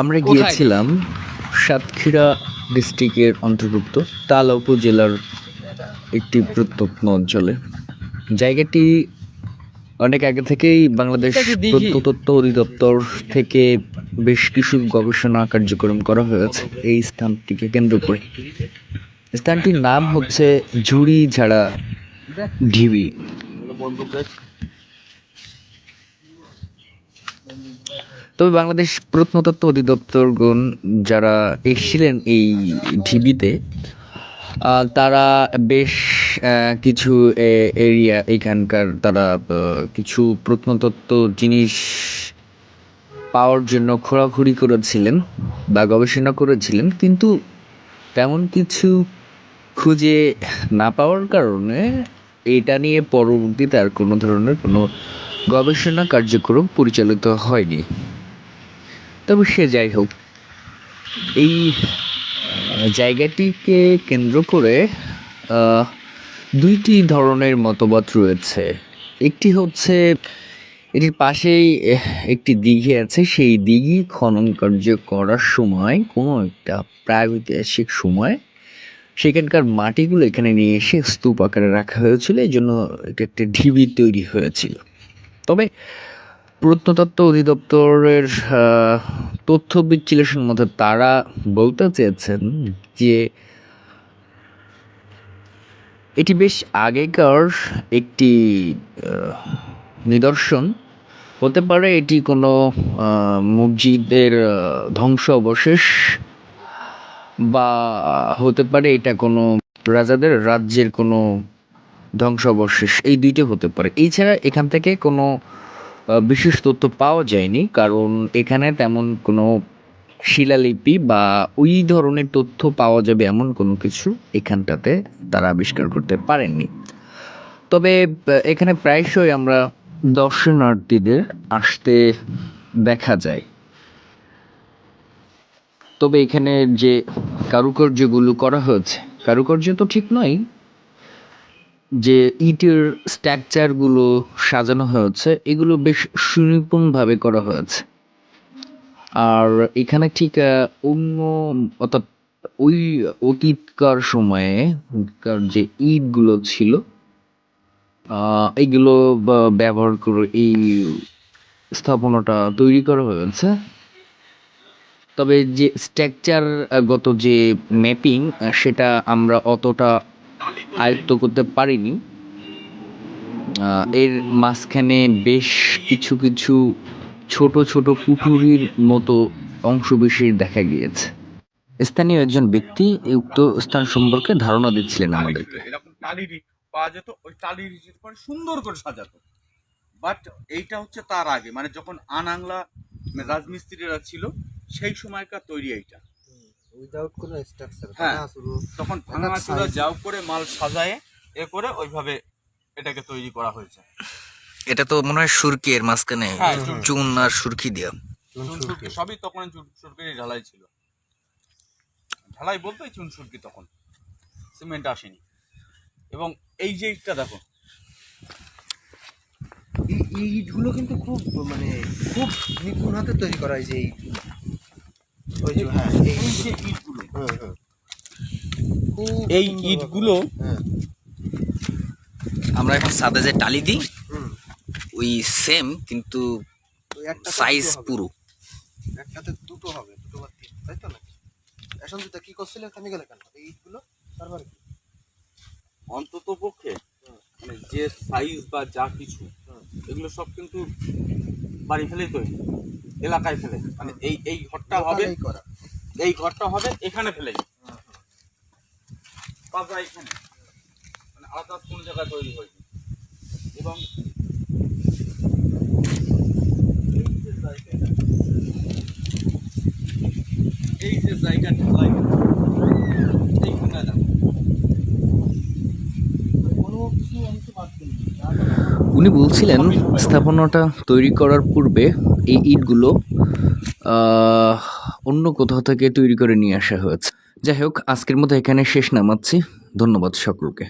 আমরা গিয়েছিলাম সাতক্ষীরা ডিস্ট্রিক্টের অন্তর্ভুক্ত তালা উপজেলার একটি প্রত্যন্ত অঞ্চলে। জায়গাটি অনেক আগে থেকেই বাংলাদেশ? প্রত্নতত্ত্ব অধিদপ্তর থেকে বেশ কিছু গবেষণা কার্যক্রম করা হয়েছে এই স্থানটিকে কেন্দ্র করে। স্থানটির নাম হচ্ছে ঝুড়ি ঝাড়া ঢিবি। তবে বাংলাদেশ প্রত্নতত্ত্ব অধিদপ্তরগণ যারা এসেছিলেন এই ঢিবিতে তারা বেশ কিছু এরিয়া এখানকার তারা কিছু প্রত্নতত্ত্ব জিনিস পাওয়ার জন্য খোঁড়াখুড়ি করেছিলেন বা গবেষণা করেছিলেন, কিন্তু তেমন কিছু খুঁজে না পাওয়ার কারণে এটা নিয়ে পরবর্তীতে আর কোনো ধরনের কোনো গবেষণা কার্যক্রম পরিচালিত হয়নি। তবে সে যাই হোক, এই জায়গাটিকে কেন্দ্র করে দুইটি ধরনের মতবাদ রয়েছে। একটি হচ্ছে, এটির পাশেই একটি দিঘি আছে। সেই দিঘি খনন কার্য করার সময় কোনো একটা প্রাগৈতিহাসিক সময় সেখানকার মাটিগুলো এখানে নিয়ে এসে স্তূপ আকারে রাখা হয়েছিল, এই জন্য একটা ঢিবি তৈরি হয়েছিল। তবে প্রত্নতত্ত্ব অধিদপ্তরের তথ্য বিশ্লেষণ মতে তারা বলতে চেয়েছেন যে এটি বেশ আগেকার একটি নিদর্শন। হতে পারে এটি কোনো মসজিদের ধ্বংস অবশেষ বা হতে পারে এটা কোনো রাজাদের রাজ্যের কোনো ধ্বংসাবশেষ, এই দুইটা হতে পারে। এছাড়া এখান থেকে কোনো বিশেষ তথ্য পাওয়া যায়নি, কারণ এখানে তেমন কোনো শিলালিপি বা ওই ধরনের তথ্য পাওয়া যাবে এমন কোনো কিছু এখানটাতে তারা আবিষ্কার করতে পারেননি। তবে এখানে প্রায়শই আমরা দর্শনার্থীদের আসতে দেখা যায়। তবে এখানে যে কারুকার্যগুলো করা হয়েছে। কারুকার্য তো ঠিক নয়, যে ইটের স্ট্রাকচারগুলো সাজানো হয়েছে, এগুলো বেশ সুনিপুণভাবে করা হয়েছে। আর এখানে ঠিক অন্য, অর্থাৎ ওই অতীতকার সময়ে যে ইটগুলো ছিল বা- ব্যবহার করে এই স্থাপনাটা তৈরি করা হয়েছে। তবে যে স্ট্রাকচার গত যে ম্যাপিং সেটা আমরা অতটা আয়ত্ত করতে পারিনি। এর মাঝখানে বেশ কিছু কিছু ছোট ছোট পুকুরির মতো অংশ বিশেষ দেখা গিয়েছে। স্থানীয় একজন ব্যক্তি উক্ত স্থান সম্পর্কে ধারণা দিচ্ছিলেন আমাদেরকে পাওয়া যেত ওই সুন্দর করে সাজাতো বাট এইটা হচ্ছে তার আগে। মানে যখন আনাংলা রাজমিস্ত্রিরা ছিল সেই সময়কার তৈরি এইটা। উইদাউট কোনো স্ট্রাকচার হ্যাঁ। তখন ভাঙা চূড়া যাও করে মাল সাজায়ে এ করে ওইভাবে এটাকে তৈরি করা হয়েছে। এটা তো মনে হয় সুরকি এর মাঝখানে হ্যাঁ, চুন- আর সুরকি দিয়া। চুন সুরকি। সবই তখন চুন সুরকির ঢালাই ছিল। ঢালাই বলতে চুন সুরকি তখন সিমেন্ট আসেনি। এবং এই যে ইটটা দেখো এই এই ইটগুলো কিন্তু খুব মানে খুব নিপুণ হাতে তৈরি করা হয় যে এই ইটগুলো। ওই যে হ্যাঁ এই যে ইটগুলো হুম, হুম। এই ইটগুলো হ্যাঁ। আমরা এখন সাদে যে টালি দিই হুম। ওই সেম কিন্তু সাইজ পুরো। একটাতে দুটো হবে দুটো বা তিন তাই তো নাকি? এখন যেটা কি করছিলে থেমে গেলে কেন? এই ইটগুলো তারপরে কি? অন্তত পক্ষে মানে যে সাইজ বা যা কিছু। এগুলো সব কিন্তু বাড়ি ফেলেই তৈরি এলাকায় ফেলে মানে এই এই ঘরটা হবে এই ঘরটা হবে এখানে ফেলে পাতা এখানে। মানে আলাদা কোন জায়গায় তৈরি হয়েছে এবং এই যে জায়গাটা এই যে জায়গাটা এইখানে দেখো কোনো কিছু অংশ বাদ দিন উনি বলছিলেন, স্থাপনাটা তৈরি করার পূর্বে এই ইটগুলো অন্য কোথাও থেকে তৈরি করে নিয়ে আসা হয়েছে। যাই হোক, আজকের মতো এখানে শেষ নামাচ্ছি। ধন্যবাদ সকলকে।